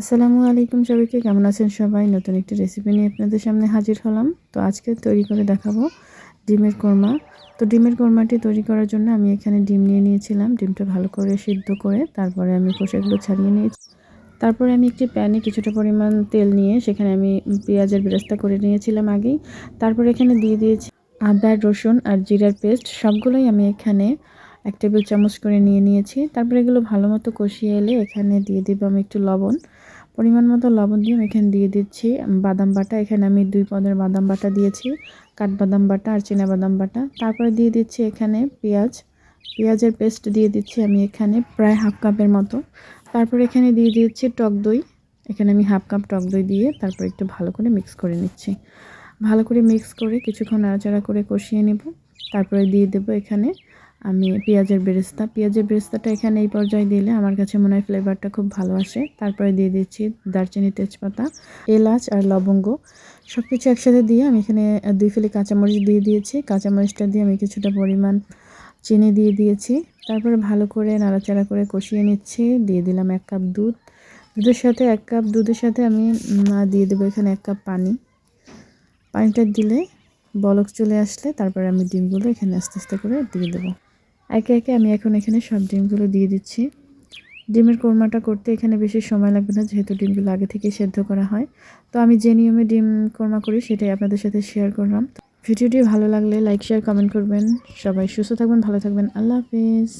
আসসালামু আলাইকুম সবাইকে, কেমন আছেন সবাই? নতুন একটি রেসিপি নিয়ে আপনাদের সামনে হাজির হলাম। তো আজকে তৈরি করে দেখাবো ডিমের কোরমা। তো ডিমের কোরমাটি তৈরি করার জন্য আমি এখানে ডিম নিয়ে নিয়েছিলাম। ডিমটা ভালো করে সিদ্ধ করে তারপরে আমি খোসাগুলো ছাড়িয়ে নিয়েছি। তারপরে আমি একটি প্যানে কিছুটা পরিমাণ তেল নিয়ে সেখানে আমি পেঁয়াজের বেরেস্তা করে নিয়েছিলাম আগেই। তারপরে এখানে দিয়ে দিয়েছি আদা, রসুন আর জিরার পেস্ট। সবগুলোই আমি এখানে এক টেবিল চামচ করে নিয়ে নিয়েছি। তারপরে এগুলো ভালো মতো কষিয়ে এলে এখানে দিয়ে দিব আমি একটু লবণ। পরিমাণ মতো লবণ দিয়ে আমি এখানে দিয়ে দিচ্ছি বাদাম বাটা। এখানে আমি দুই পদের বাদাম বাটা দিয়েছি, কাঠবাদাম বাটা আর বাদাম বাটা। তারপরে দিয়ে দিচ্ছি এখানে পেঁয়াজ। পেঁয়াজের পেস্ট দিয়ে দিচ্ছি আমি এখানে প্রায় হাফ কাপের মতো। তারপর এখানে দিয়ে দিচ্ছি টক দই। এখানে আমি হাফ কাপ টক দই দিয়ে তারপর একটু ভালো করে মিক্স করে নিচ্ছি। ভালো করে মিক্স করে কিছুক্ষণ নাড়াচাড়া করে কষিয়ে নেব। তারপরে দিয়ে দেব এখানে আমি পেঁয়াজের বেরেস্তা। পেঁয়াজের বেরেস্তাটা এখানে এই পর্যায়ে দিলে আমার কাছে মনে হয় ফ্লেভারটা খুব ভালো আসে। তারপরে দিয়ে দিচ্ছি দারচিনি তেজপাতা, এলাচ আর লবঙ্গ। সব কিছু একসাথে দিয়ে আমি এখানে দুই ফেলি কাঁচামরিচ দিয়ে দিয়েছি। কাঁচামরিচটা দিয়ে আমি কিছুটা পরিমাণ চিনি দিয়ে দিয়েছি। তারপরে ভালো করে নাড়াচাড়া করে কষিয়ে নিচ্ছি। দিয়ে দিলাম এক কাপ দুধ। দুধের সাথে এক কাপ দুধের সাথে আমি দিয়ে দেবো এখানে এক কাপ পানি। পানিটা দিলে বলক চলে আসলে তারপরে আমি ডিমগুলো এখানে আস্তে আস্তে করে দিয়ে দেবো। একে একে আমি এখন এখানে সব ডিমগুলো দিয়ে দিচ্ছি। ডিমের কোরমাটা করতে এখানে বেশি সময় লাগবে না, যেহেতু ডিমগুলো আগে থেকে সেদ্ধ করা হয়। তো আমি যে নিয়মে ডিম কোরমা করি, সেটাই আপনাদের সাথে শেয়ার করলাম। ভিডিওটি ভালো লাগলে লাইক শেয়ার কমেন্ট করবেন। সবাই সুস্থ থাকবেন, ভালো থাকবেন। আল্লাহ হাফিজ।